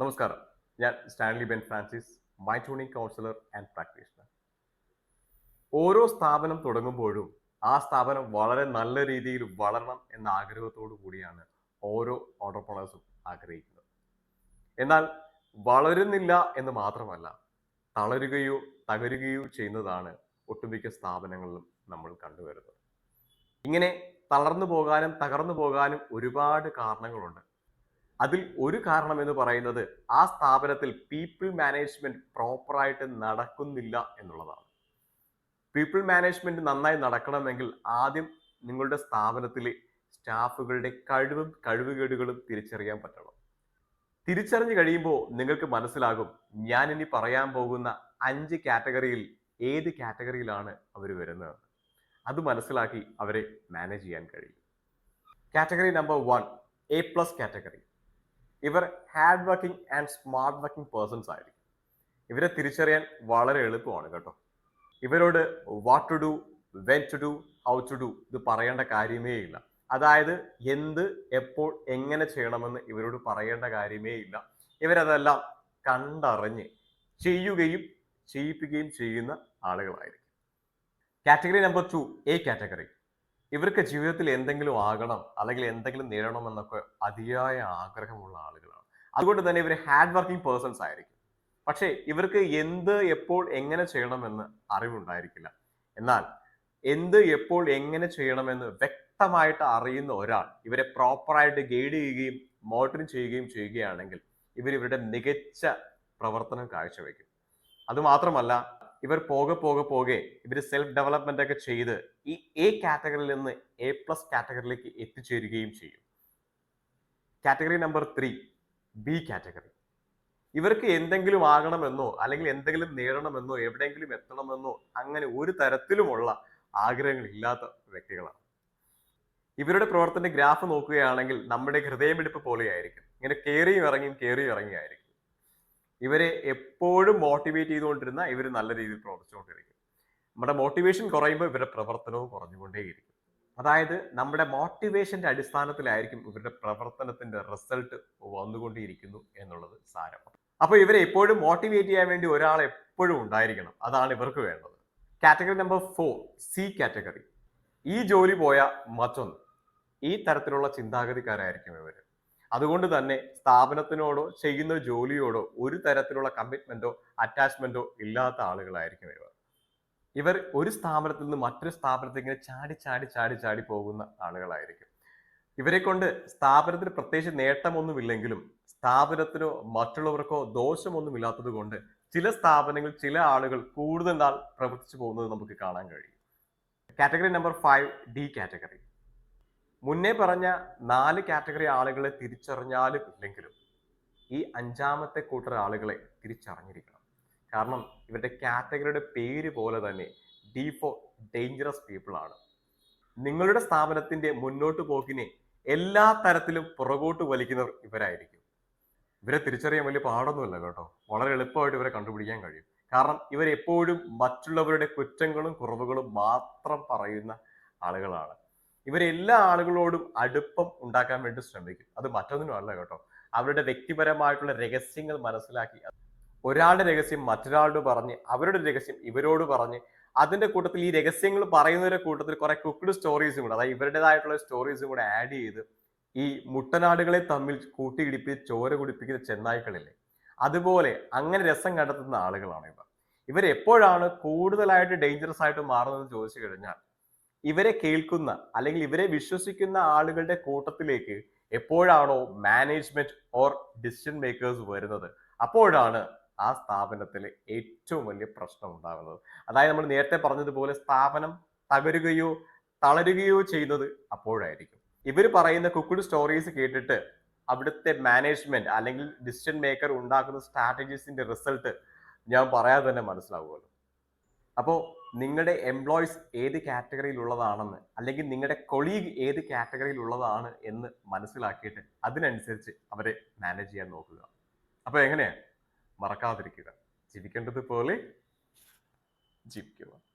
നമസ്കാരം. ഞാൻ Stanley Ben Francis my counsellor and practitioner. ഓരോ സ്ഥാപനം തുടങ്ങുമ്പോഴും ആ സ്ഥാപനം വളരെ നല്ല രീതിയിൽ വളരണം എന്ന ആഗ്രഹത്തോടു കൂടിയാണ് ഓരോ ഓണ്ടർപ്രണേഴ്സും ആഗ്രഹിക്കുന്നത്. എന്നാൽ വളരുന്നില്ല എന്ന് മാത്രമല്ല തളരുകയോ തകരുകയോ ചെയ്യുന്നതാണ് ഒട്ടുമിക്ക സ്ഥാപനങ്ങളിലും നമ്മൾ കണ്ടുവരുന്നത്. ഇങ്ങനെ തളർന്നു പോകാനും തകർന്നു പോകാനും ഒരുപാട് കാരണങ്ങളുണ്ട്. അതിൽ ഒരു കാരണം എന്ന് പറയുന്നത് ആ സ്ഥാപനത്തിൽ പീപ്പിൾ മാനേജ്മെന്റ് പ്രോപ്പറായിട്ട് നടക്കുന്നില്ല എന്നുള്ളതാണ്. പീപ്പിൾ മാനേജ്മെന്റ് നന്നായി നടക്കണമെങ്കിൽ ആദ്യം നിങ്ങളുടെ സ്ഥാപനത്തിലെ സ്റ്റാഫുകളുടെ കഴിവും കഴിവുകേടുകളും തിരിച്ചറിയാൻ പറ്റണം. തിരിച്ചറിഞ്ഞു കഴിയുമ്പോൾ നിങ്ങൾക്ക് മനസ്സിലാകും ഞാൻ ഇനി പറയാൻ പോകുന്ന അഞ്ച് കാറ്റഗറിയിൽ ഏത് കാറ്റഗറിയിലാണ് അവർ വരുന്നത്. അത് മനസ്സിലാക്കി അവരെ മാനേജ് ചെയ്യാൻ കഴിയും. Category number one A plus category ഇവർ hard working and smart working persons ആയിരിക്കും. ഇവരെ തിരിച്ചറിയാൻ വളരെ എളുപ്പമാണ് കേട്ടോ. ഇവരോട് what to do when to do how to do ഇത് പറയേണ്ട കാര്യമേ ഇല്ല. അതായത് എന്ത് എപ്പോൾ എങ്ങനെ ചെയ്യണമെന്ന് ഇവരോട് പറയേണ്ട കാര്യമേ ഇല്ല. ഇവരതെല്ലാം കണ്ടറിഞ്ഞ് ചെയ്യുകയും ചെയ്യിപ്പിക്കുകയും ചെയ്യുന്ന ആളുകളായിരിക്കും. Category number two A category ഇവർക്ക് ജീവിതത്തിൽ എന്തെങ്കിലും ആകണം അല്ലെങ്കിൽ എന്തെങ്കിലും നേടണം എന്നൊക്കെ അതിയായ ആഗ്രഹമുള്ള ആളുകളാണ്. അതുകൊണ്ട് തന്നെ ഇവർ ഹാർഡ് വർക്കിംഗ് പേഴ്സൺസ് ആയിരിക്കും. പക്ഷേ ഇവർക്ക് എന്ത് എപ്പോൾ എങ്ങനെ ചെയ്യണമെന്ന് അറിവുണ്ടായിരിക്കില്ല. എന്നാൽ എന്ത് എപ്പോൾ എങ്ങനെ ചെയ്യണമെന്ന് വ്യക്തമായിട്ട് അറിയുന്ന ഒരാൾ ഇവരെ പ്രോപ്പറായിട്ട് ഗൈഡ് ചെയ്യുകയും മോണിറ്ററിങ് ചെയ്യുകയും ചെയ്യുകയാണെങ്കിൽ ഇവർ ഇവരുടെ മികച്ച പ്രവർത്തനം കാഴ്ചവെക്കും. അതുമാത്രമല്ല ഇവർ പോകെ പോകെ പോകെ ഇവർ സെൽഫ് ഡെവലപ്മെന്റ് ഒക്കെ ചെയ്ത് ഈ എ കാറ്റഗറിയിൽ നിന്ന് എ പ്ലസ് കാറ്റഗറിയിലേക്ക് എത്തിച്ചേരുകയും ചെയ്യും. Category number three B category ഇവർക്ക് എന്തെങ്കിലും ആകണമെന്നോ അല്ലെങ്കിൽ എന്തെങ്കിലും നേടണമെന്നോ എവിടെയെങ്കിലും എത്തണമെന്നോ അങ്ങനെ ഒരു തരത്തിലുമുള്ള ആഗ്രഹങ്ങൾ ഇല്ലാത്ത വ്യക്തികളാണ്. ഇവരുടെ പ്രവർത്തന ഗ്രാഫ് നോക്കുകയാണെങ്കിൽ നമ്മുടെ ഹൃദയമെടുപ്പ് പോലെയായിരിക്കും. ഇങ്ങനെ കയറിയും ഇറങ്ങിയും കയറിയും ഇറങ്ങിയായിരിക്കും ഇവരെ എപ്പോഴും മോട്ടിവേറ്റ് ചെയ്തുകൊണ്ടിരുന്ന ഇവർ നല്ല രീതിയിൽ പ്രവർത്തിച്ചുകൊണ്ടിരിക്കും. നമ്മുടെ മോട്ടിവേഷൻ കുറയുമ്പോൾ ഇവരുടെ പ്രവർത്തനവും കുറഞ്ഞുകൊണ്ടേയിരിക്കും. അതായത് നമ്മുടെ മോട്ടിവേഷന്റെ അടിസ്ഥാനത്തിലായിരിക്കും ഇവരുടെ പ്രവർത്തനത്തിന്റെ റിസൾട്ട് വന്നുകൊണ്ടിരിക്കുന്നു എന്നുള്ളത് സാരം. അപ്പോൾ ഇവരെ എപ്പോഴും മോട്ടിവേറ്റ് ചെയ്യാൻ വേണ്ടി ഒരാൾ എപ്പോഴും ഉണ്ടായിരിക്കണം. അതാണ് ഇവർക്ക് വേണ്ടത്. Category number four C category ഈ ജോലി പോയ മറ്റൊന്ന്. ഈ തരത്തിലുള്ള ചിന്താഗതിക്കാരായിരിക്കും ഇവർ അതുകൊണ്ട് തന്നെ സ്ഥാപനത്തിനോടോ ചെയ്യുന്ന ജോലിയോടോ ഒരു തരത്തിലുള്ള കമ്മിറ്റ്മെന്റോ അറ്റാച്ച്മെന്റോ ഇല്ലാത്ത ആളുകളായിരിക്കും ഇവർ. ഇവർ ഒരു സ്ഥാപനത്തിൽ നിന്ന് മറ്റൊരു സ്ഥാപനത്തിൽ ഇങ്ങനെ ചാടി ചാടി ചാടി ചാടി പോകുന്ന ആളുകളായിരിക്കും. ഇവരെ കൊണ്ട് സ്ഥാപനത്തിന് പ്രത്യേകിച്ച് നേട്ടമൊന്നുമില്ലെങ്കിലും സ്ഥാപനത്തിനോ മറ്റുള്ളവർക്കോ ദോഷമൊന്നുമില്ലാത്തത് കൊണ്ട് ചില സ്ഥാപനങ്ങൾ ചില ആളുകൾ കൂടുതൽ നാൾ പ്രവർത്തിച്ചു പോകുന്നത് നമുക്ക് കാണാൻ കഴിയും. Category number five D category മുന്നേ പറഞ്ഞ നാല് കാറ്റഗറി ആളുകളെ തിരിച്ചറിഞ്ഞാലും ഇല്ലെങ്കിലും ഈ അഞ്ചാമത്തെ കൂട്ടർ ആളുകളെ തിരിച്ചറിഞ്ഞിരിക്കണം. കാരണം ഇവരുടെ കാറ്റഗറിയുടെ പേര് പോലെ തന്നെ ഡി ഡേഞ്ചറസ് പീപ്പിൾ ആണ്. നിങ്ങളുടെ സ്ഥാപനത്തിന്റെ മുന്നോട്ട് പോക്കിനെ എല്ലാ തരത്തിലും പുറകോട്ട് വലിക്കുന്നവർ ഇവരായിരിക്കും. ഇവരെ തിരിച്ചറിയാൻ വലിയ പാടൊന്നുമില്ല കേട്ടോ. വളരെ എളുപ്പമായിട്ട് ഇവരെ കണ്ടുപിടിക്കാൻ കഴിയും. കാരണം ഇവരെപ്പോഴും മറ്റുള്ളവരുടെ കുറ്റങ്ങളും കുറവുകളും മാത്രം പറയുന്ന ആളുകളാണ്. ഇവരെല്ലാ ആളുകളോടും അടുപ്പം ഉണ്ടാക്കാൻ വേണ്ടി ശ്രമിക്കും. അത് മറ്റൊന്നിനും അല്ല കേട്ടോ. അവരുടെ വ്യക്തിപരമായിട്ടുള്ള രഹസ്യങ്ങൾ മനസ്സിലാക്കി ഒരാളുടെ രഹസ്യം മറ്റൊരാളോട് പറഞ്ഞ് അവരുടെ രഹസ്യം ഇവരോട് പറഞ്ഞ് അതിന്റെ കൂട്ടത്തിൽ ഈ രഹസ്യങ്ങൾ പറയുന്നവരുടെ കൂട്ടത്തിൽ കുറെ കുക്ക്ഡ് സ്റ്റോറീസും കൂടെ അതായത് ഇവരുടേതായിട്ടുള്ള സ്റ്റോറീസും കൂടെ ആഡ് ചെയ്ത് ഈ മുട്ടനാടുകളെ തമ്മിൽ കൂട്ടിയിടിപ്പിച്ച് ചോര കുടിപ്പിക്കുന്ന ചെന്നായ്ക്കളില്ലേ? അതുപോലെ അങ്ങനെ രസം കണ്ടെത്തുന്ന ആളുകളാണ് ഇവർ. ഇവരെപ്പോഴാണ് കൂടുതലായിട്ട് ഡേഞ്ചറസ് ആയിട്ട് മാറുന്നതെന്ന് ചോദിച്ചു കഴിഞ്ഞാൽ ഇവരെ കേൾക്കുന്ന അല്ലെങ്കിൽ ഇവരെ വിശ്വസിക്കുന്ന ആളുകളുടെ കൂട്ടത്തിലേക്ക് എപ്പോഴാണോ മാനേജ്മെന്റ് ഓർ ഡിസിഷൻ മേക്കേഴ്സ് വരുന്നത് അപ്പോഴാണ് ആ സ്ഥാപനത്തിൽ ഏറ്റവും വലിയ പ്രശ്നം ഉണ്ടാകുന്നത്. അതായത് നമ്മൾ നേരത്തെ പറഞ്ഞതുപോലെ സ്ഥാപനം തകരുകയോ തളരുകയോ ചെയ്യുന്നത് അപ്പോഴായിരിക്കും. ഇവർ പറയുന്ന കുക്കുഡ് സ്റ്റോറീസ് കേട്ടിട്ട് അവിടുത്തെ മാനേജ്മെന്റ് അല്ലെങ്കിൽ ഡിസിഷൻ മേക്കർ ഉണ്ടാക്കുന്ന സ്ട്രാറ്റജീസിന്റെ റിസൾട്ട് ഞാൻ പറയാതെ തന്നെ മനസ്സിലാവുമല്ലോ. അപ്പോൾ നിങ്ങളുടെ എംപ്ലോയീസ് ഏത് കാറ്റഗറിയിലുള്ളതാണെന്ന് അല്ലെങ്കിൽ നിങ്ങളുടെ കൊളീഗ് ഏത് കാറ്റഗറിയിലുള്ളതാണ് എന്ന് മനസ്സിലാക്കിയിട്ട് അതിനനുസരിച്ച് അവരെ മാനേജ് ചെയ്യാൻ നോക്കുക. അപ്പോൾ എങ്ങനെയാണ് മറക്കാതിരിക്കുക. ജീവിക്കേണ്ടത് പോലെ ജീവിക്കുക.